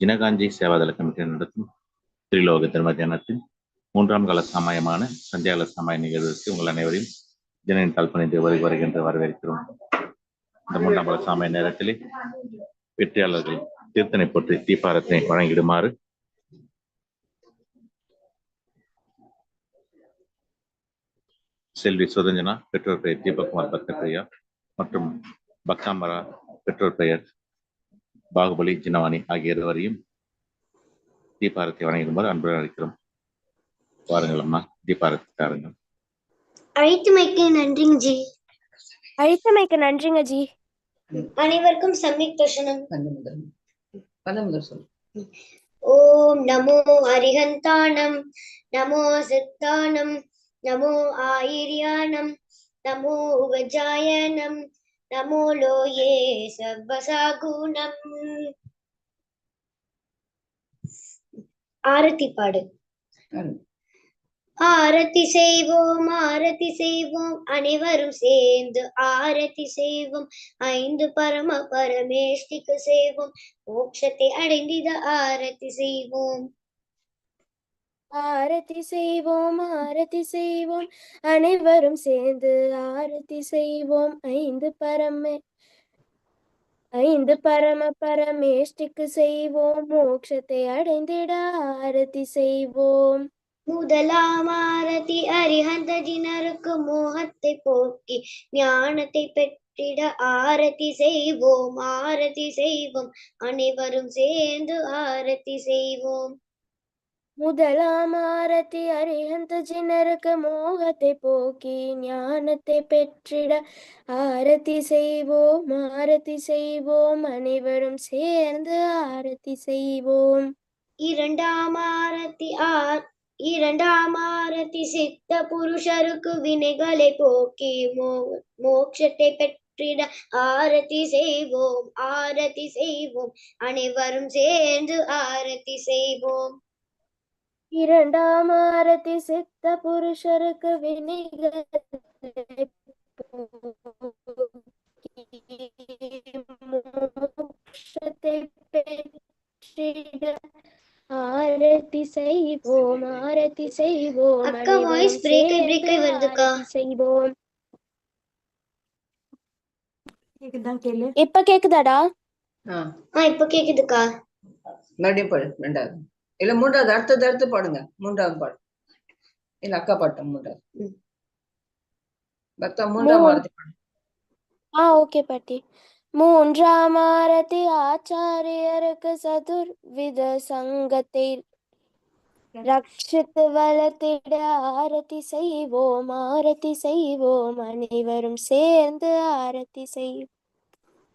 ஜினகாஞ்சி Seva Dal committee நடத்தும். திரிலோக தர்ம தியானத்தின் மூன்றாம் கால சமயமான சந்தியாகால சமய நிகழ்வுக்கு உங்கள் அனைவரையும் ஜனனின் கல்பனை வருகை வருகின்ற வரவேற்கிறோம். இந்த மூன்றாம் கால சமய நேரத்திலே வெற்றியாளர்கள் தீர்த்தனை போற்றி தீபாரத்தினை வழங்கிடுமாறு. செல்வி சுதஞ்சனா பெற்றோர் பெயர் தீபகுமார் பக்தபிரியா மற்றும் பக்தாம்பரா பெற்றோர் பெயர் பாகுபலி ஜினவாணி ஆகிய இருவரையும் தீபாரத்தை வழங்கிடுமாறு அன்புடன் அழைக்கிறோம். வாருங்கள் அம்மா தீபாரத்தை தாருங்கள். அழைத்தமைக்கு நன்றிங்க ஜி. அழைத்தமைக்கு நன்றிங்க ஜி. அனைவருக்கும் சம்யக் தர்ஷனம் பஞ்சமுதல் பஞ்சமுதல் சொல். ஓம் நமோ அரிஹந்தானம் நமோ சித்தானம் நமோ ஆயிர்யானம் நமோ உபஜாயனம் நமோ லோயே சர்வசாகுணம் ஆரத்தி பாடு ஆரத்தி செய்வோம் ஆரத்தி செய்வோம் அனைவரும் சேர்ந்து ஆரத்தி செய்வோம் ஐந்து பரம பரமேஷ்டிக்கு செய்வோம் மோட்சத்தை அடைந்திட ஆரத்தி செய்வோம் ஆரத்தி செய்வோம் ஆரத்தி செய்வோம். அனைவரும் சேர்ந்து ஆரத்தி செய்வோம். ஐந்து பரமே ஐந்து பரம பரமேஷ்டிக்கு செய்வோம். மோட்சத்தை அடைந்திட ஆரத்தி செய்வோம். முதலாம் ஆரதி அரிஹந்த ஜினருக்கு மோகத்தை போக்கி ஞானத்தை பெற்றிட ஆரதி செய்வோம் ஆரதி செய்வோம். அனைவரும் சேர்ந்து ஆரத்தி செய்வோம். முதலாம் ஆரத்தி அரிஹந்த ஜினருக்கு மோகத்தை போக்கி ஞானத்தை பெற்றிட ஆரத்தி செய்வோம் ஆரத்தி செய்வோம் அனைவரும் சேர்ந்து ஆரத்தி செய்வோம். இரண்டாம் ஆரத்தி ஆர் இரண்டாம் ஆரத்தி சித்த புருஷருக்கு வினைகளை போக்கி மோ மோட்சத்தை பெற்றிட ஆரத்தி செய்வோம் ஆரத்தி செய்வோம் அனைவரும் சேர்ந்து ஆரத்தி செய்வோம். இரண்டாம் ஆரத்தி சித்த புருஷருக்கு பெற்றிட ஆரத்தி செய்வோம் ஆரத்தி செய்வோம் அக்கா, break ஆயி சேர்ந்து வருதுக்கா. செய்வோம். கேளு. இப்ப கேக்குதாடா? ஆ ஆ இப்ப கேக்குதுக்கா. மறுபடியும் பாடு ரெண்டாவது. இல்ல மூன்றாவது அடுத்தது அடுத்து பாடுங்க. மூன்றாவது பாடு. இல்ல அக்கா பாட்டம் மூன்றாவது. பக்தா மூன்றாம் ஆரத்தி பாடு. ஆ ஓகே பாட்டி. மூன்றாம் ஆரத்தி ஆச்சாரியருக்கு சதுர்வித சங்கத்தை ரட்சித்து வளர்த்திட ஆரத்தி செய்வோம் ஆரத்தி செய்வோம். அனைவரும் சேர்ந்து ஆரத்தி செய்வோம்.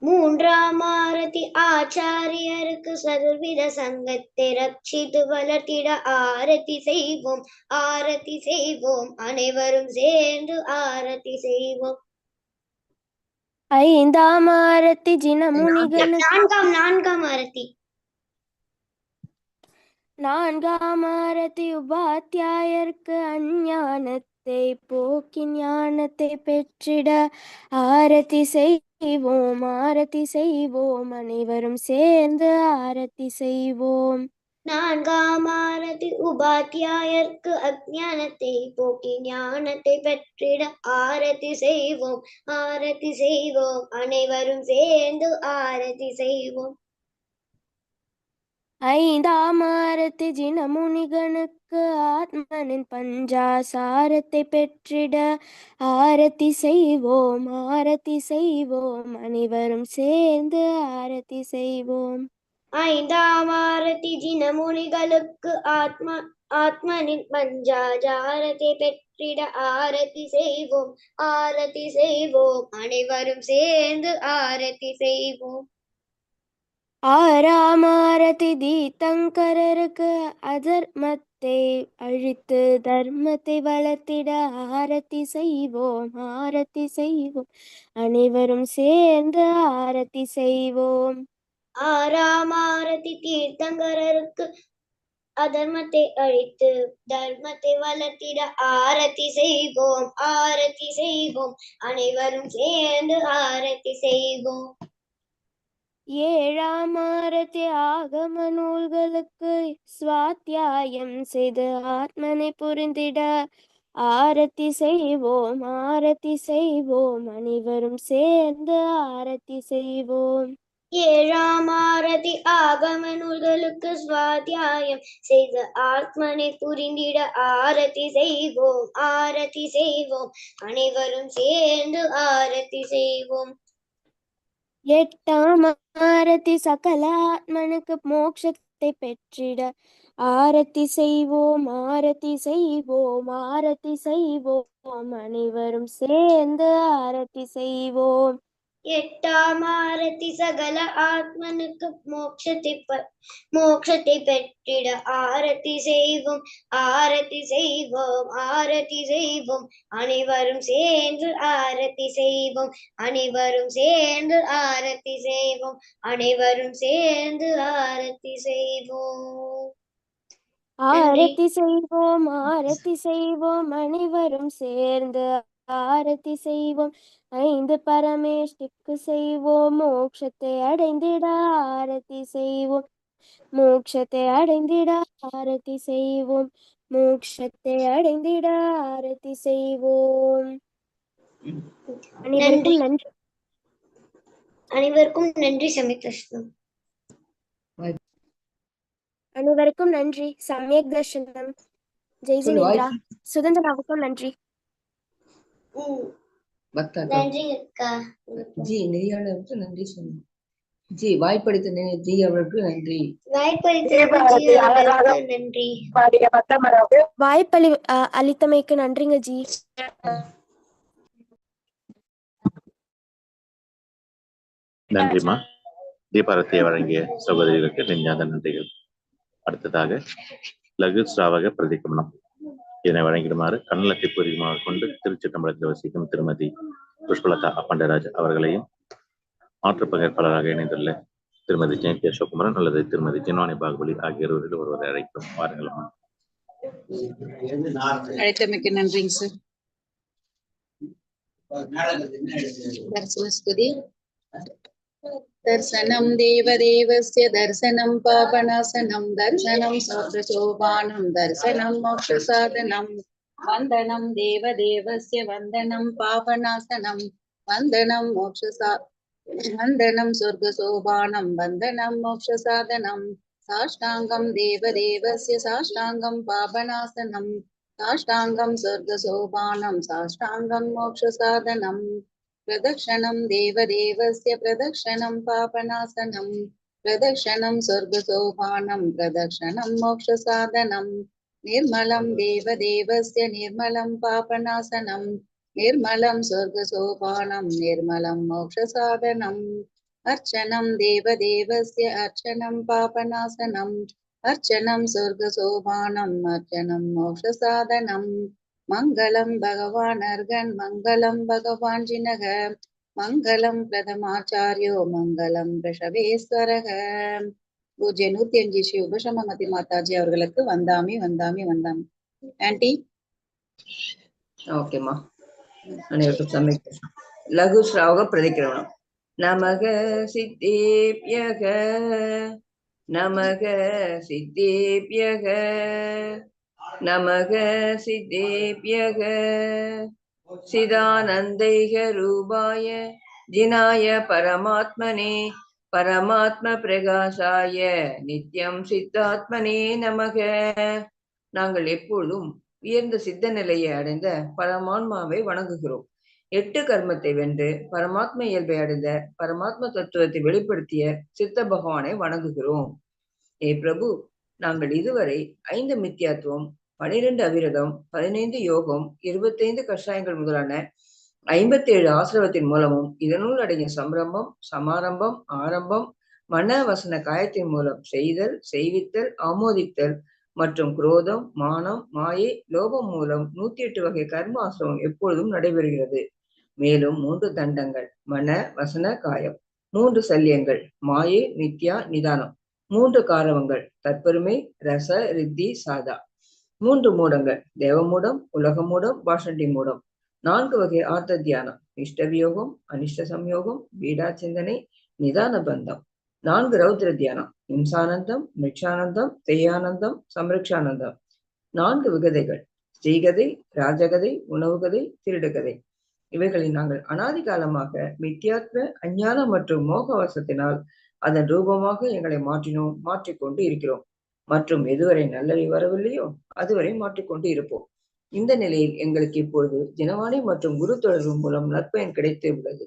மூன்றாம் ஆரத்தி ஆச்சாரியருக்கு சதுர்வித சங்கத்தை ரட்சித்து வளர்த்திட ஆரத்தி செய்வோம் ஆரத்தி செய்வோம். அனைவரும் சேர்ந்து ஆரத்தி செய்வோம். ஐந்தாம் ஆரத்தி ஜினமுனிகனுக்கு நான்காம் நான்காம் ஆரத்தி நான்காம் ஆரத்தி உபாத்தியாயருக்கு அஞ்ஞானத்தை போக்கி ஞானத்தை பெற்றிட ஆரத்தி செய்வோம் ஆரத்தி செய்வோம் அனைவரும் சேர்ந்து ஆரத்தி செய்வோம். நான்காம் ஆரதி உபாத்தியாயர்க்கு அஜானத்தை போக்கி ஞானத்தை பெற்றிட ஆரத்தி செய்வோம் ஆரத்தி செய்வோம் அனைவரும் சேர்ந்து ஆரத்தி செய்வோம். ஐந்தாம் ஆரத்தி ஜினமுனிகனுக்கு ஆத்மனின் பஞ்சாசாரத்தை பெற்றிட ஆரத்தி செய்வோம் ஆரத்தி செய்வோம் அனைவரும் சேர்ந்து ஆரத்தி செய்வோம். ஐந்தாம் ஆரத்தி ஜினமுனிகளுக்கு ஆத்ம ஆத்மனின் பஞ்சாஜாரத்தை பெற்றிட ஆரத்தி செய்வோம் ஆரத்தி செய்வோம் அனைவரும் சேர்ந்து ஆரத்தி செய்வோம். ஆறாம் ஆரத்தி தீத்தங்கரருக்கு அதர்மத்தை அழித்து தர்மத்தை வளர்த்திட ஆரத்தி செய்வோம் ஆரத்தி செய்வோம். அனைவரும் சேர்ந்து ஆரத்தி செய்வோம். ஆறாமாரதி தீர்த்தங்கரருக்கு அதர்மத்தை அழித்து தர்மத்தை வளர்த்திட ஆரத்தி செய்வோம் ஆரத்தி செய்வோம். அனைவரும் சேர்ந்து ஆரத்தி செய்வோம். ஏழாம் ஆரத்தி ஆகம நூல்களுக்கு சுவாத்தியாயம் செய்து ஆத்மனை புரிந்திட. ஆரத்தி செய்வோம் ஆரத்தி செய்வோம் அனைவரும் சேர்ந்து ஆரத்தி செய்வோம். ஏழாம் ஆரதி ஆகம நூல்களுக்கு சுவாத்தியாயம் செய்து ஆத்மனை புரிந்திட. ஆரத்தி செய்வோம் ஆரத்தி செய்வோம் அனைவரும் சேர்ந்து ஆரத்தி செய்வோம். எட்டாம் ஆரத்தி சகல ஆத்மனுக்கு மோட்சத்தை பெற்றிட. ஆரத்தி செய்வோம் ஆரத்தி செய்வோம் ஆரத்தி செய்வோம். அனைவரும் சேர்ந்து ஆரத்தி செய்வோம். எட்டாம் ஆரத்தி சகல ஆத்மனுக்கு மோட்சத்தை மோட்சத்தை பெற்றிட ஆரத்தி செய்வோம் ஆரத்தி செய்வோம் ஆரத்தி செய்வோம் அனைவரும் சேர்ந்து ஆரத்தி செய்வோம் அனைவரும் சேர்ந்து ஆரத்தி செய்வோம் அனைவரும் சேர்ந்து ஆரத்தி செய்வோம் ஆரத்தி செய்வோம் ஆரத்தி செய்வோம் அனைவரும் சேர்ந்து ஆரத்தி செய்வோம். ஐந்து பரமேஷ்டிக்கு செய்வோம். மோட்சத்தை அடைந்திட ஆரத்தி செய்வோம். மோட்சத்தை அடைந்திட ஆரத்தி செய்வோம். மோட்சத்தை அடைந்திட ஆரத்தி செய்வோம். அனைவருக்கும் நன்றி. அனைவருக்கும் நன்றி சமிகிருஷ்ணன் அனைவருக்கும் நன்றி. சமயக் தர்ஷனம் ஜெய் வாய்ப்பு. சுதந்திராவுக்கும் நன்றி. பக்தா நன்றி அக்கா. ஜி நெறியாளருக்கு நன்றி சொன்னோம். ஜி வாய்ப்பளித்த நெ- ஜி அவர்களுக்கு நன்றி. வாய்ப்பளி அளித்தமைக்கு நன்றிங்க ஜி. நன்றிம்மா. தீபாரதியை வழங்கிய சகோதரிகளுக்கு நெஞ்சார்ந்த நன்றிகள். அடுத்ததாக லகு ஸ்ராவக பிரதிகமனம் இதனை வழங்கிடுமாறு கண்ணலத்தை பூர்வீகமாக கொண்டு திருச்சி தமிழகத்தில் வசிக்கும் திருமதி புஷ்பலதா அப்பண்டராஜ் அவர்களையும் மாற்றுப் பங்கேற்பாளராக இணைந்துள்ள திருமதி ஜெயந்தி அசோக்குமரன் அல்லது திருமதி ஜின்வானி பாகுபலி ஆகிய இருவரில் ஒருவரை அழைக்கும் வாருங்கள். அழைத்தமைக்கு நன்றிங்க சார் दर्शनं देवदेवस्य दर्शनं पापनाशनं दर्शनं सौभ्रशोभानं दर्शनं मोक्षसाधनं वन्दनं देवदेवस्य वन्दनं पापनाशनं वन्दनं मोक्षसा वन्दनं स्वर्गशोभानं वन्दनं मोक्षसाधनं साष्टाङ्गं देवदेवस्य साष्टाङ्गं पापनाशनं साष्टाङ्गं स्वर्गशोभानं साष्टाङ्गं मोक्षसाधनम् प्रदक्षिणं देवदेवस्य प्रदक्षिणं पापनाशनं प्रदक्षिणं स्वर्गसोपानं प्रदक्षिणं मोक्षसाधनं निर्मलं देवदेवस्य निर्मलं पापनाशनं निर्मलं स्वर्गसोपानं निर्मलं मोक्षसाधनम् अर्चनं देवदेवस्य अर्चनं पापनाशनम् अर्चनं स्वर्गसोपानम् अर्चनं मोक्षसाधनम् மங்களம் பகவான் அர்கன் மங்களம் பகவான் ஜினக. மங்களம் பிரதமாச்சாரியோ மங்களம் ரிஷவேஸ்வரக பூஜ்ய நூத்தி அஞ்சு ஸ்ரீ உபசமதி மாதாஜி அவர்களுக்கு வந்தாமி வந்தாமி வந்தாமி. ஆன்டி ஓகேம்மா அனைவருக்கும் சமைக்க. லகு ஸ்ராவக பிரதிக்கிரமணம். நமக சித்தேபியக. நமக சித்தேபியக. நமக சித்தேபியக. சிதானந்தைக ரூபாய ஜினாய பரமாத்மனே பரமாத்ம பிரகாசாய நித்யம் சித்தாத்மனே நமக. நாங்கள் எப்பொழுதும் உயர்ந்த சித்த நிலையை அடைந்த பரமாத்மாவை வணங்குகிறோம். எட்டு கர்மத்தை வென்று பரமாத்ம இயல்பை அடைந்த பரமாத்ம தத்துவத்தை வெளிப்படுத்திய சித்த பகவானை வணங்குகிறோம். ஏ பிரபு நாங்கள் இதுவரை ஐந்து மித்தியாத்துவம் பனிரெண்டு அவிரதம் பதினைந்து யோகம் இருபத்தைந்து கஷாயங்கள் முதலான ஐம்பத்தேழு ஆசிரவத்தின் மூலமும் இதனுள் அடங்கிய சம்பிரமம் சமாரம்பம் ஆரம்பம் மன வசன காயத்தின் மூலம் செய்தல் செய்வித்தல் ஆமோதித்தல் மற்றும் குரோதம் மானம் மாயை லோபம் மூலம் நூத்தி எட்டு வகை கர்ம ஆசிரமம் எப்பொழுதும் நடைபெறுகிறது. மேலும் மூன்று தண்டங்கள் மன வசன காயம். மூன்று சல்யங்கள் மாயை நித்யா நிதானம். மூன்று காரவங்கள் தற்பெருமை ரச ரித்தி சாதா. மூன்று மூடங்கள். தேவமூடம் உலக மூடம் பாஷண்டி மூடம். நான்கு வகை ஆர்த்த தியானம் இஷ்டவியோகம் அனிஷ்ட சம்யோகம் வீடா சிந்தனை நிதான பந்தம். நான்கு ரௌத்ர தியானம் இம்சானந்தம் மிக்ஷானந்தம் தெய்யானந்தம் சம்ரக்ஷானந்தம். நான்கு விகதைகள். ஸ்ரீகதை ராஜகதை உணவுகதை திருடுகதை. இவைகளை நாங்கள் அனாதி காலமாக மித்தியாத்ம அஞ்ஞானம் மற்றும் மோகவசத்தினால் அதன் ரூபமாக எங்களை மாற்றினோம் மாற்றிக்கொண்டு இருக்கிறோம். மற்றும் எதுவரை நல்லறிவு வரவில்லையோ அதுவரை மாற்றிக்கொண்டு இருப்போம். இந்த நிலையில் எங்களுக்கு இப்பொழுது தினவாணி மற்றும் குரு தொடர்பு மூலம் நற்பயன் கிடைத்து உள்ளது.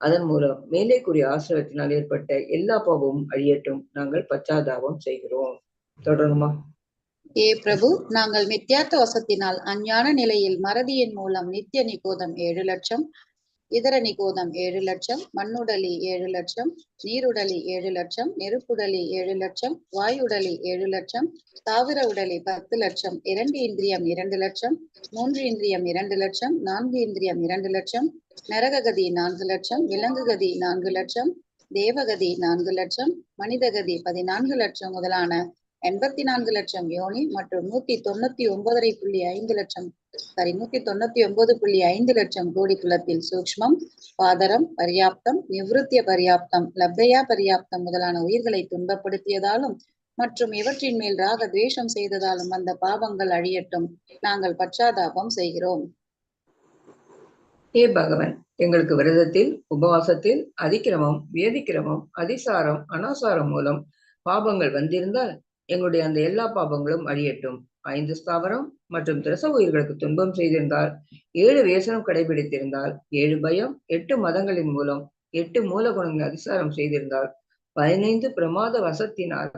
அதன் மூலம் மேலே கூறிய ஆசிரியத்தினால் ஏற்பட்ட எல்லா பாவமும் அழியட்டும். நாங்கள் பச்சாதாபம் செய்கிறோம். தொடருமா? ஏ பிரபு நாங்கள் மித்யார்த்த வசத்தினால் அஞ்ஞான நிலையில் மறதியின் மூலம் நித்திய நிகோதம் ஏழு லட்சம் இதர நிகோதம் ஏழு லட்சம் மண்ணுடலி ஏழு லட்சம் நீருடலி ஏழு லட்சம் நெருப்புடலி ஏழு லட்சம் வாயுடலி ஏழு லட்சம் தாவர உடலி பத்து லட்சம் இரண்டு இந்திரியம் இரண்டு லட்சம் மூன்று இந்திரியம் இரண்டு லட்சம் நான்கு இந்திரியம் இரண்டு லட்சம் நரககதி நான்கு லட்சம் விலங்குகதி நான்கு லட்சம் தேவகதி நான்கு லட்சம் மனிதகதி பதினான்கு லட்சம் முதலான எண்பத்தி நான்கு லட்சம் யோனி மற்றும் நூத்தி தொண்ணூத்தி ஒன்பதரை புள்ளி ஐந்து லட்சம் சாரி நூத்தி தொண்ணூத்தி ஒன்பது புள்ளி ஐந்து லட்சம் கோடி குலத்தில் சூக்மம் பாதரம் பர்யாப்தம் நிவிருத்திய பர்யாப்தம் லப்தயா பர்யாப்தம் முதலான உயிர்களை துன்பப்படுத்தியதாலும் மற்றும் இவற்றின் மேல் ராக துவேஷம் செய்ததாலும் அந்த பாவங்கள் அழியட்டும். நாங்கள் பச்சாதாபம் செய்கிறோம். ஹே பகவன் எங்களுக்கு விரதத்தில் உபவாசத்தில் அதிக்கிரமம் வேதிக்கிரமம் அதிசாரம் அனாசாரம் மூலம் பாபங்கள் வந்திருந்தால் எங்களுடைய அந்த எல்லா பாபங்களும் அழியட்டும். ஐந்து ஸ்தாவரம் மற்றும் திரச உயிர்களுக்கு துன்பம் செய்திருந்தால் ஏழு வேசனம் கடைபிடித்திருந்தால் ஏழு பயம் எட்டு மதங்களின் மூலம் எட்டு மூல குணங்களை அதிசாரம் செய்திருந்தால் பதினைந்து பிரமாத வசத்தினால்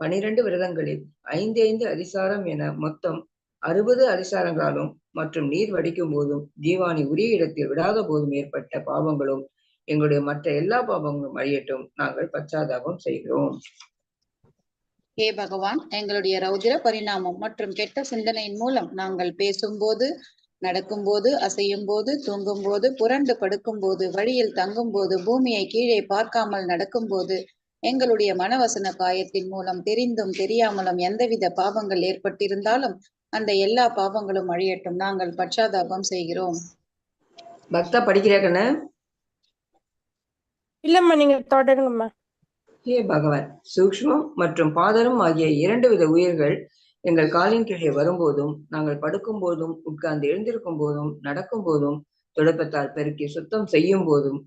பனிரெண்டு விரதங்களில் ஐந்து ஐந்து அதிசாரம் என மொத்தம் அறுபது அதிசாரங்களாலும் மற்றும் நீர் வடிக்கும் போதும் ஜீவானி உரிய இடத்தில் விடாத போதும் ஏற்பட்ட பாவங்களும் எங்களுடைய மற்ற எல்லா பாவங்களும் அழியட்டும். நாங்கள் பச்சாதாபம் செய்கிறோம். ஹே பகவான் எங்களுடைய ரௌதிர பரிணாமம் மற்றும் கெட்ட சிந்தனையின் மூலம் நாங்கள் பேசும்போது நடக்கும்போது அசையும் போது தூங்கும் போது புரண்டு படுக்கும் போது வழியில் தங்கும் போது பூமியை கீழே பார்க்காமல் நடக்கும் போது எங்களுடைய மனவசன காயத்தின் மூலம் தெரிந்தும் தெரியாமலும் எந்தவித பாவங்கள் ஏற்பட்டிருந்தாலும் அந்த எல்லா பாவங்களும் அழியட்டும். நாங்கள் பச்சாதாபம் செய்கிறோம். பக்தா படிக்கிறேக்கண்ண? இல்லம்மா நீங்க தொடருங்கம்மா. ஹே பகவான் சூக்ஷ்மம் மற்றும் பாதரம் ஆகிய இரண்டு வித உயிர்கள் எங்கள் காலின் கீழே வரும்போதும் நாங்கள் படுக்கும் போதும் உட்கார்ந்து எழுந்திருக்கும் போதும் நடக்கும் போதும் துடைப்பத்தால் பெருக்கி சுத்தம் செய்யும் போதும்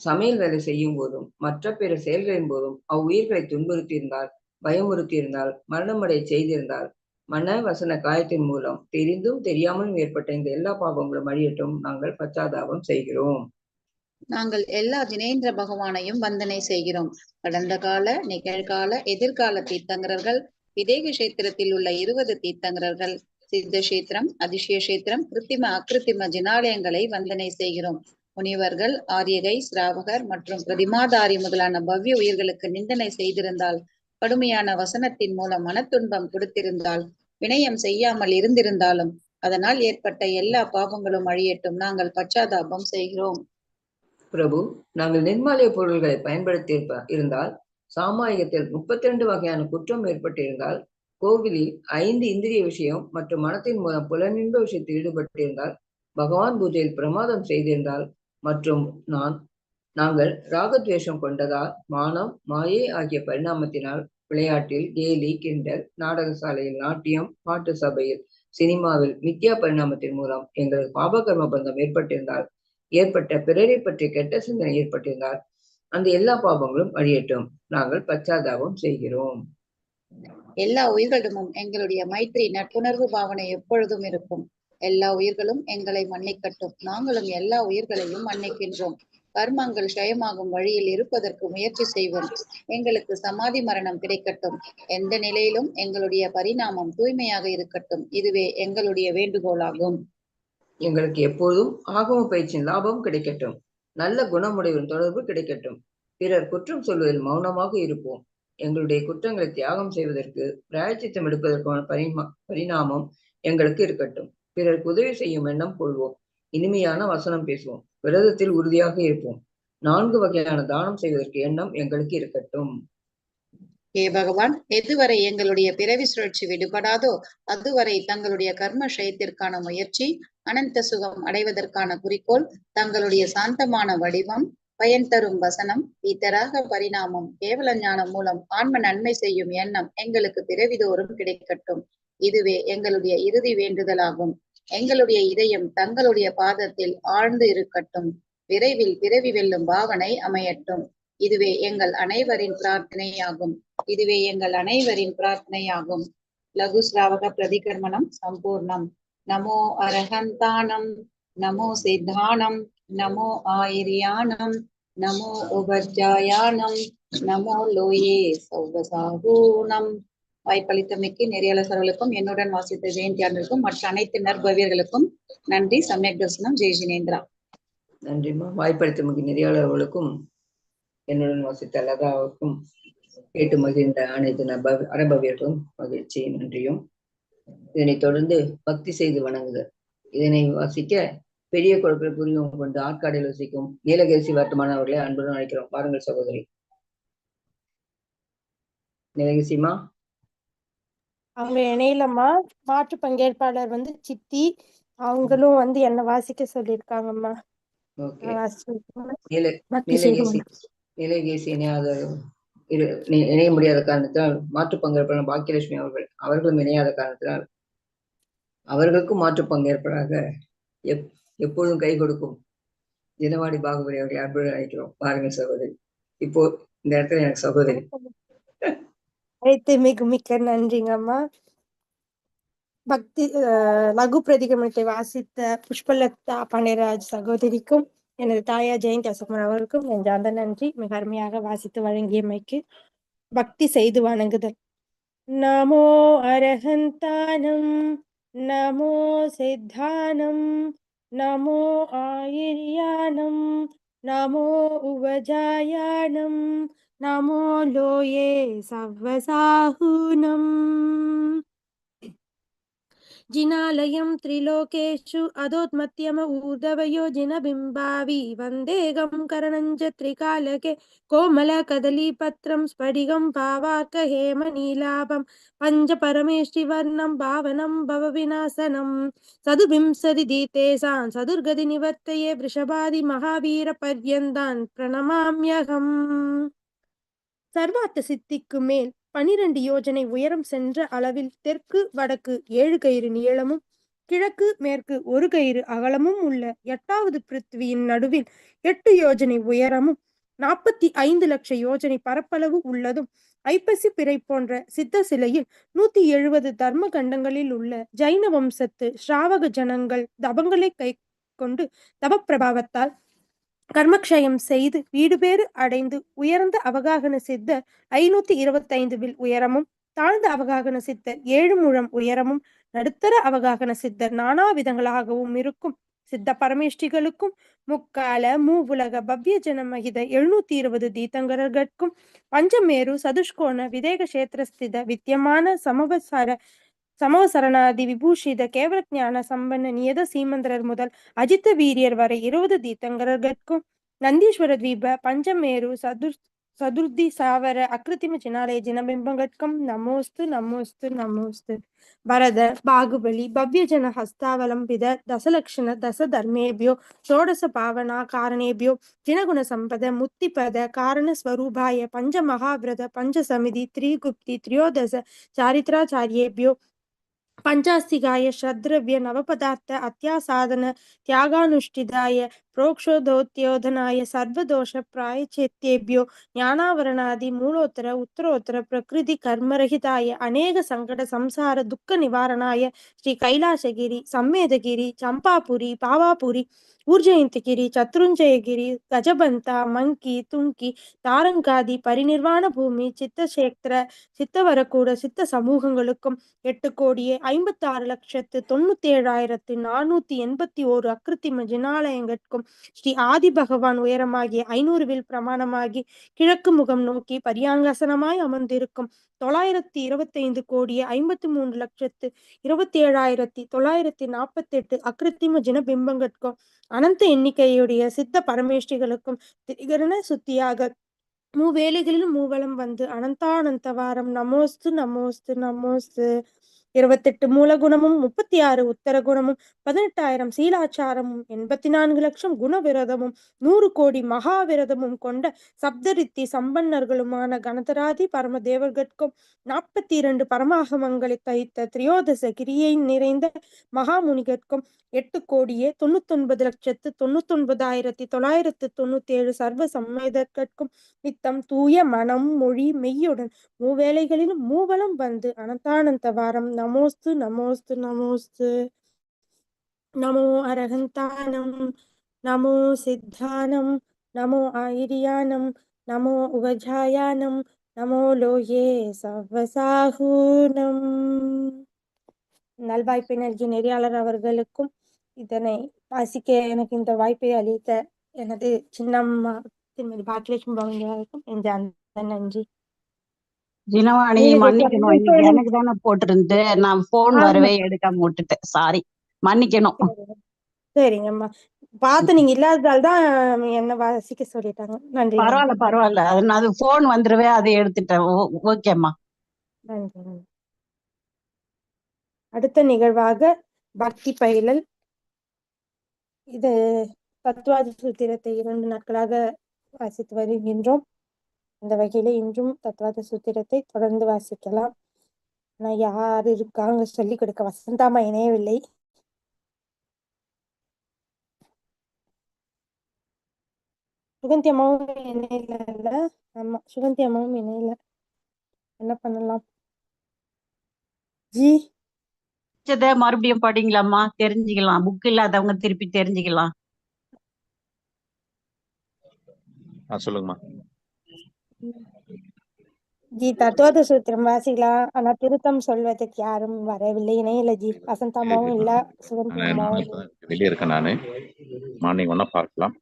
சமையல் வேலை செய்யும் போதும் மற்ற பிற செயல்களின் போதும் அவ்வுயிர்களை துன்புறுத்தியிருந்தால் பயமுறுத்தியிருந்தால் மரணமடை செய்திருந்தால் மன வசன காயத்தின் மூலம் தெரிந்தும் தெரியாமலும் ஏற்பட்ட இந்த எல்லா பாவங்களும் அழியட்டும். நாங்கள் பச்சாதாபம் செய்கிறோம். நாங்கள் எல்லா தினேந்திர பகவானையும் வந்தனை செய்கிறோம். கடந்த கால நிகழ்கால எதிர்கால தீர்த்தங்கரர்கள் விதேக கஷேத்திரத்தில் உள்ள இருபது தீர்த்தங்கரர்கள் சித்த கஷேத்திரம் அதிசய கஷேத்திரம் கிருத்திம அக்கிருத்திம ஜினாலயங்களை வந்தனை செய்கிறோம். முனிவர்கள் ஆரியகை சிராவகர் மற்றும் பிரதிமாதாரி முதலான பவ்ய உயிர்களுக்கு நிந்தனை செய்திருந்தால் கடுமையான வசனத்தின் மூலம் மனத்துன்பம் கொடுத்திருந்தால் வினயம் செய்யாமல் இருந்திருந்தாலும் அதனால் ஏற்பட்ட எல்லா பாவங்களும் அழியட்டும். நாங்கள் பச்சாதாபம் செய்கிறோம். பிரபு நாங்கள் நிர்மாலய பொருள்களை பயன்படுத்தி இருப்ப- இருந்தால் சாமாயத்தில் முப்பத்தி ரெண்டு வகையான குற்றம் ஏற்பட்டிருந்தால் கோவிலில் ஐந்து இந்திரிய விஷயம் மற்றும் மனத்தின் மூலம் புலனின்ப விஷயத்தில் ஈடுபட்டிருந்தால் பகவான் பூஜையில் பிரமாதம் செய்திருந்தால் மற்றும் நான் நாங்கள் ராகத்வேஷம் கொண்டதால் மானம் மாயை ஆகிய பரிணாமத்தினால் விளையாட்டில் கேலி கிண்டல் நாடகசாலையில் நாட்டியம் பாட்டு சபையில் சினிமாவில் மித்யா பரிணாமத்தின் மூலம் எங்களுக்கு பாபகர்ம பந்தம் ஏற்பட்டிருந்தால் ஏற்பட்ட பிறரை பற்றி கெட்ட சிந்தனை ஏற்பட்டிருந்தால் அந்த எல்லா பாவங்களும் அழியட்டும் நாங்கள் பச்சாதாபம் செய்கிறோம். எல்லா உயிர்களிடமும் எங்களுடைய மைத்ரி நட்புணர்வு பாவனை எப்பொழுதும் இருக்கும். எல்லா உயிர்களும் எங்களை மன்னிக்கட்டும். நாங்களும் எல்லா உயிர்களையும் மன்னிக்கின்றோம். கர்மங்கள் க்ஷயமாகும் வழியில் இருப்பதற்கு முயற்சி செய்வோம். எங்களுக்கு சமாதி மரணம் கிடைக்கட்டும். எந்த நிலையிலும் எங்களுடைய பரிணாமம் தூய்மையாக இருக்கட்டும். இதுவே எங்களுடைய வேண்டுகோளாகும். எங்களுக்கு எப்போதும் ஆகம பயிற்சியின் லாபம் கிடைக்கட்டும். நல்ல குணமுடையவன் தொடர்பு கிடைக்கட்டும். பிறர் குற்றம் சொல்வதில் மௌனமாக இருப்போம். எங்களுடைய குற்றங்களை தியாகம் செய்வதற்கு பிராயச்சித்தம் எடுப்பதற்கான பரிமா பரிணாமம் எங்களுக்கு இருக்கட்டும். பிறருக்கு உதவி செய்யும் எண்ணம் கொள்வோம். இனிமையான வசனம் பேசுவோம். விரதத்தில் உறுதியாக இருப்போம். நான்கு வகையான தானம் செய்வதற்கு எண்ணம் எங்களுக்கு இருக்கட்டும். ஹே பகவான் எதுவரை எங்களுடைய பிறவி சுழற்சி விடுபடாதோ அதுவரை தங்களுடைய கர்ம ஷயத்திற்கான முயற்சி அனந்த சுகம் அடைவதற்கான குறிக்கோள் தங்களுடைய சாந்தமான வடிவம் பயன் தரும் வசனம் இத்தராக பரிணாமம் கேவல ஞானம் மூலம் ஆன்ம நன்மை செய்யும் எண்ணம் எங்களுக்கு பிறவிதோறும் கிடைக்கட்டும். இதுவே எங்களுடைய இறுதி வேண்டுதலாகும். எங்களுடைய இதயம் தங்களுடைய பாதத்தில் ஆழ்ந்து இருக்கட்டும். விரைவில் பிறவி வெல்லும் பாவனை அமையட்டும். இதுவே எங்கள் அனைவரின் பிரார்த்தனையாகும். இதுவே எங்கள் அனைவரின் பிரார்த்தனையாகும். லகு ஸ்ராவக பிரதிகர்மணம் சம்பூர்ணம். நமோ அரகந்தானம் நமோ சித்தானம் நமோ ஆயிரியானம் நமோ உபர்ஜாயானம் நமோ லோயே சௌவசாகூனம் வாய்ப்பளித்தமைக்கு நெறியாளர்களுக்கும் என்னுடன் வாசித்த ஜெயந்தியானருக்கும் மற்ற அனைத்து நற்பவியர்களுக்கும் நன்றி. சமயக் தர்சனம். ஜெய் ஜினேந்திரா. நன்றிம்மா. வாய்ப்பளித்தமைக்கு நெறியாளர்களுக்கும் என்னுடன் வாசித்த லதாவுக்கும் கேட்டு மகிழ்ந்த அனைத்து நப அனுபவியர்களும் மகிழ்ச்சி நன்றியும். இதனைத் தொடர்ந்து பக்தி செய்து வணங்குதல் இதனை வாசிக்க பெரிய குழப்பல் புரியும் கொண்டு ஆற்காடில் வசிக்கும் நீலகேசி வர்த்தமான அவர்களை அன்புடன் அழைக்கிறோம். பாருங்கள் சகோதரி. நீலகேசிமா அவங்க இணையிலம்மா. மாற்று பங்கேற்பாளர் வந்து சித்தி. அவங்களும் வந்து என்ன வாசிக்க சொல்லியிருக்காங்கம்மா. நீலகேசி நீலகேசி இணையாத இரு இணைய முடியாத காரணத்தினால் மாற்று பங்கேற்பாளர் பாக்கியலட்சுமி அவர்கள் அவர்களும் இணையாத காரணத்தினால் அவர்களுக்கும் மாற்று பங்கேற்பதாக எப் எப்பொழுதும் கை கொடுக்கும் தினவாடி பாகுபலி அவர்களை அன்புடன் அழைக்கிறோம். பாருங்கள் சகோதரி. இப்போ இந்த இடத்துல எனக்கு சகோதரி. அழைத்து மிக மிக்க நன்றிங்கம்மா பக்தி அஹ், லகு பிரதிகமத்தை வாசித்த புஷ்பலதா பாண்டியராஜ் சகோதரிக்கும் எனது தாயார் ஜெயந்தி அசோகன் அவருக்கும் நெஞ்சார்ந்த நன்றி. மிக அருமையாக வாசித்து வழங்கியமைக்கு பக்தி செய்து வணங்குதல். நமோ அரஹந்தானம் நமோ சித்தானம் நமோ ஆயிரியானம் நமோ உபஜாயானம் நமோ லோயே சவ்வசாஹூனம் जिनालयं त्रिलोकेषु अधोत्मत्यम ऊर्धवयो जिनबिम्बावि वन्देगं करणं च त्रिकालके कोमलकदलीपत्रं स्फटिकं पावार्कहेमनीलाभं पञ्चपरमेष्टिवर्णं भावनं भवविनाशनं सदुविंशतिदीतेषां सदुर्गतिनिवर्तये वृषभादि महावीरपर्यन्तान् प्रणमाम्यहम् சர்வார்த்த சித்திக்கு மேல் பனிரெண்டு யோஜனை உயரம் சென்ற அளவில் தெற்கு வடக்கு ஏழு கயிறு நீளமும் கிழக்கு மேற்கு ஒரு கயிறு அகலமும் உள்ள எட்டாவது பிருத்வியின் நடுவில் எட்டு யோஜனை உயரமும் நாற்பத்தி ஐந்து லட்ச யோஜனை பரப்பளவு உள்ளதும் ஐப்பசி பிறை போன்ற சித்த சிலையில் நூத்தி எழுபது தர்ம கண்டங்களில் உள்ள ஜைன வம்சத்து ஸ்ராவக ஜனங்கள் தபங்களை கை கொண்டு தப பிரபாவத்தால் கர்மக்ஷயம் செய்து வீடுபேறு அடைந்து உயர்ந்த அவகாகன சித்தர் ஐநூத்தி இருபத்தைந்து வில் உயரமும் தாழ்ந்த அவகாகன சித்தர் ஏழு முழம் உயரமும் நடுத்தர அவகாகன சித்தர் நானா விதங்களாகவும் இருக்கும். சித்த பரமேஷ்டிகளுக்கும் முக்கால மூவுலக பவ்ய ஜனமகித எழுநூத்தி இருபது தீத்தங்கரர்கட்கும் பஞ்சமேரு சதுஷ்கோண விதேக கஷேத்திரஸ்தித வித்தியமான சமவசார சமவசரணாதி விபூஷித கேவல ஞான சம்பன்ன நியத சீமந்தரர் முதல் அஜித்த வீரியர் வரை இருபது தீத்தங்கரர்கட்கும் நந்தீஸ்வர தீப பஞ்சமேரு சதுர் சதுர்தி சாவர அக்ருத்திம சினாலய ஜினபிம்பங்கட்கம். நமோஸ்து நமோஸ்து நமோஸ்து. வரத பாகுபலி பவ்யஜன ஹஸ்தாவலம்பித தசலக்ஷண தச தர்மேபியோ ஷோடச பாவனா காரணேபியோ ஜினகுண சம்பத முத்திபத காரண ஸ்வரூபாய பஞ்ச மகாவிரத பஞ்ச சமிதி த்ரிகுப்தி திரியோதச சாரித்ராச்சாரியேபியோ பஞ்சாஸ்திகாய ஷத்ரவ்ய நவபதார்த்த அத்தியாசாதன தியாகானுஷ்டிதாய प्रोक्षोदोत्योधनाय सर्वदोष प्रायचित्येभ्यो ज्ञानावरणादि मूलोत्तर उत्तरोत्तर प्रकृति कर्मरहिताय अनेक संकट संसार दुःख निवारणाय श्री कैलासगिरि सम्मेदगिरि चंपापुरी पावापुरी ఊర్జయంతిగిరి చతురుంజయగిరి గజబంత మంకి తుంకి தாரங்காதி பரிநிர்வாண பூமி சித்தசேத்திர சித்தவரக்கூட சித்த சமூகங்களுக்கும் எட்டு கோடியே ஐம்பத்தாறு லட்சத்து தொண்ணூத்தி ஏழாயிரத்து நானூத்தி எண்பத்தி ஓரு அக்கிருத்திம ஜினாலயங்கட்கும் ஸ்ரீ ஆதி பகவான் உயரமாகி ஐநூறு வில் பிரமாணமாகி கிழக்கு முகம் நோக்கி பரியாங்கசனமாய் அமர்ந்திருக்கும் தொள்ளாயிரத்தி இருபத்தி ஐந்து கோடியே ஐம்பத்தி மூன்று லட்சத்து இருபத்தி ஏழாயிரத்தி தொள்ளாயிரத்தி நாற்பத்தி எட்டு அக்கிருத்திம ஜின பிம்பங்கட்கும் அனந்த எண்ணிக்கையுடைய சித்த பரமேஷ்டிகளுக்கும் திரிகரண சுத்தியாக மூவேளைகளிலும் மூவலம் வந்து அனந்தானந்த வாரம். நமோஸ்து நமோஸ்து நமோஸ்து. இருபத்தெட்டு மூலகுணமும் முப்பத்தி ஆறு உத்தர குணமும் பதினெட்டாயிரம் சீலாச்சாரமும் எண்பத்தி நான்கு லட்சம் குணவிரதமும் நூறு கோடி மகாவிரதமும் கொண்ட சப்தரித்தி சம்பன்னர்களுமான கணதராதி பரமதேவர்கட்கும் நாற்பத்தி இரண்டு பரமாகமங்களை தைத்த திரியோதச கிரியை நிறைந்த மகாமுனிகட்கும் எட்டு கோடியே தொண்ணூத்தொன்பது லட்சத்து தொண்ணூத்தொன்பதாயிரத்தி தொள்ளாயிரத்து தொண்ணூத்தி ஏழு சர்வ சம்மேதற்கும் நித்தம் தூய மனம் மொழி மெய்யுடன் மூவேளைகளிலும் மூவலம் வந்து அனந்தானந்த வாரம் நமோஸ்து நமோஸ்து நமோஸ்து. நமோ அரகந்தானம் நமோ சித்தானம் நமோ ஆயிரியானம் நமோ உபஜாயானம் நமோ லோயே சவசாகூனம் நல்வாய்ப்பை நல்கிய நெறியாளர் அவர்களுக்கும் இதனை வாசிக்க எனக்கு இந்த வாய்ப்பை அளித்த எனது சின்னம்மா திருமதி பாக்கியலட்சுமி பவனியாருக்கும் என்ற அந்த நன்றி. நீங்க மன்னிக்கணும். எனக்கு தானே போட்டிருந்து நான் போன். வரவே எடுக்காம விட்டுட்டேன். சாரி மன்னிக்கணும். சரிங்கம்மா. பார்த்து நீங்க இல்லாததால தான் என்ன வாசிக்க சொல்லிட்டாங்க. நன்றி. பரவாயில்ல பரவாயில்ல. அது போன் வந்துருவே அதை எடுத்துட்டேன். ஓகேம்மா நன்றி நன்றி. அடுத்த நிகழ்வாக பக்தி பயிலல். இது தத்துவாதி சூத்திரத்தை இரண்டு நாட்களாக வாசித்து வருகின்றோம். அந்த வகையில இன்றும் தத்துவாத சூத்திரத்தை தொடர்ந்து வாசிக்கலாம். நான் யார் இருக்காங்க சொல்லிக் கொடுக்க வசந்தாமா இணையவில்லை. சுகந்தி அம்மாவும் இணையல இல்ல? ஆமா சுகந்தி அம்மாவும் இணையல. என்ன பண்ணலாம்? ஜி? படிச்சதை மறுபடியும் படிங்களாம்மா. தெரிஞ்சுக்கலாம். புக் இல்லாதவங்க திருப்பி தெரிஞ்சுக்கலாம். சொல்லுங்கம்மா. ஜி தத்துவாத சூத்திரம் வாசிக்கலாம் ஆனா திருத்தம் சொல்வதற்கு யாரும் வரவில்லை. இணையல ஜி வசந்தாமாவும் இல்ல. இப்பதான் வெளியே இருக்கேன் நானு. மார்னிங் ஒன்னா பார்க்கலாம்.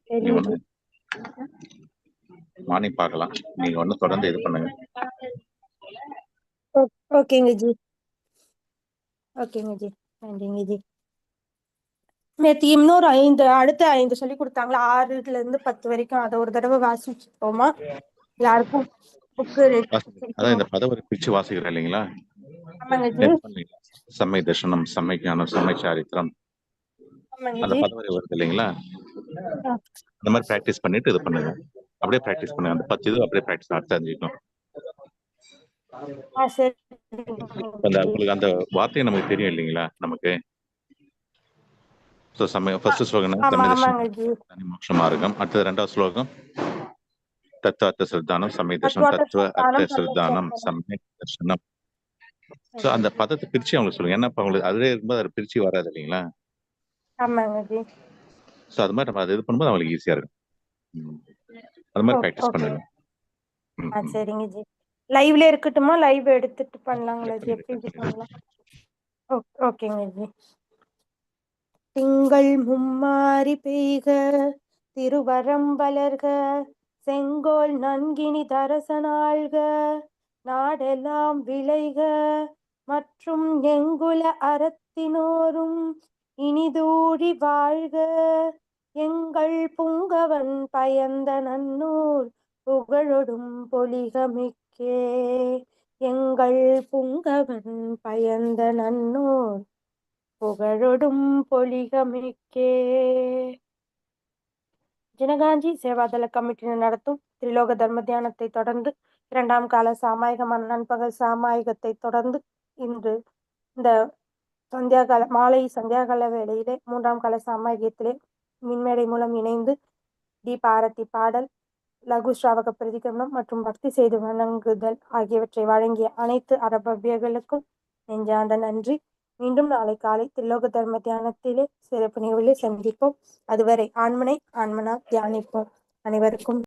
மார்னிங் பார்க்கலாம். நீங்க ஒண்ணு தொடர்ந்து இது பண்ணுங்க. ஓகேங்க ஜி. ஓகேங்க ஜி. நன்றிங்க ஜி. நேற்று இன்னொரு ஐந்து அடுத்த ஐந்து சொல்லி கொடுத்தாங்களா? ஆறுல இருந்து பத்து வரைக்கும் அதை ஒரு தடவை வாசிச்சுப்போமா? எல்லாருக்கும். அதான் இந்த பதவரை பிரிச்சு வாசிக்கிறேன் இல்லைங்களா. செம்மை தர்ஷனம் செம்மை ஞானம் செம்மை சாரித்திரம். அந்த பதவரை வருது இல்லைங்களா. அந்த மாதிரி பிராக்டிஸ் பண்ணிட்டு இது பண்ணுங்க. அப்படியே பிராக்டிஸ் பண்ணுங்க. அந்த பத்து இது அப்படியே பிராக்டிஸ் தெரிஞ்சுக்கணும் ஆ சரி. அந்த உங்களுக்கு அந்த வார்த்தை நமக்கு தெரியும் இல்லைங்களா? நமக்கு. ஸோ சமய ஃபர்ஸ்ட் ஸ்லோகம் தனி மோட்ச மார்க்கம். அடுத்தது ரெண்டாவது ஸ்லோகம். தத்துவ அர்த்த சித்தானம் சமய தர்ஷனம் தத்துவ அர்த்த சித்தானம் சமய தர்ஷனம். ஸோ அந்த பதத்தை பிரிச்சு அவங்களுக்கு சொல்லுங்க. ஏன்னா அவங்களுக்கு அதுவே இருக்கும்போது அதை பிரிச்சு வராது இல்லைங்களா? ஸோ அது மாதிரி நம்ம அதை இது பண்ணும்போது அவங்களுக்கு ஈஸியா இருக்கும். அது மாதிரி ப்ராக்டிஸ். பண்ணுங்க. சரிங்க ஜி. லைவ்ல இருக்கட்டுமா? லைவ் எடுத்துட்டு பண்ணலாங்களா ஜி? எப்படி பண்ணலாம். ஓகேங்க ஜி. திங்கள் மும்மாரி பெய்க திருவரம் வளர்க செங்கோல் நன்கினி தரசனாள்க நாடெல்லாம் விளைக மற்றும் எங்குல அறத்தினோரும் இனிதூழி வாழ்க. எங்கள் புங்கவன் பயந்த நன்னூர் புகழொடும் பொலிகமிக்கே. எங்கள் புங்கவன் பயந்த நன்னூர் புகழொடும் பொலிகமிக்கே. ஜனகாஞ்சி சேவாதள கமிட்டியினர் நடத்தும் திரிலோக தர்ம தியானத்தை தொடர்ந்து இரண்டாம் கால சாமாயகமான நண்பகல் சாமாயகத்தை தொடர்ந்து இன்று இந்த சந்தியாகால மாலை சந்தியாகால வேளையிலே மூன்றாம் கால சாமாயகத்திலே மின்மேடை மூலம் இணைந்து தீப ஆரத்தி பாடல் லகு ஸ்ராவக பிரதிகரணம் மற்றும் பக்தி செய்து வணங்குதல் ஆகியவற்றை வழங்கிய அனைத்து அரபவியர்களுக்கும் நெஞ்சார்ந்த நன்றி. மீண்டும் நாளை காலை தில்லோக தர்ம தியானத்திலே சிறப்பு நிகழ்வில் சந்திப்போம். அதுவரை ஆண்மனை ஆண்மனா தியானிப்போம். அனைவருக்கும்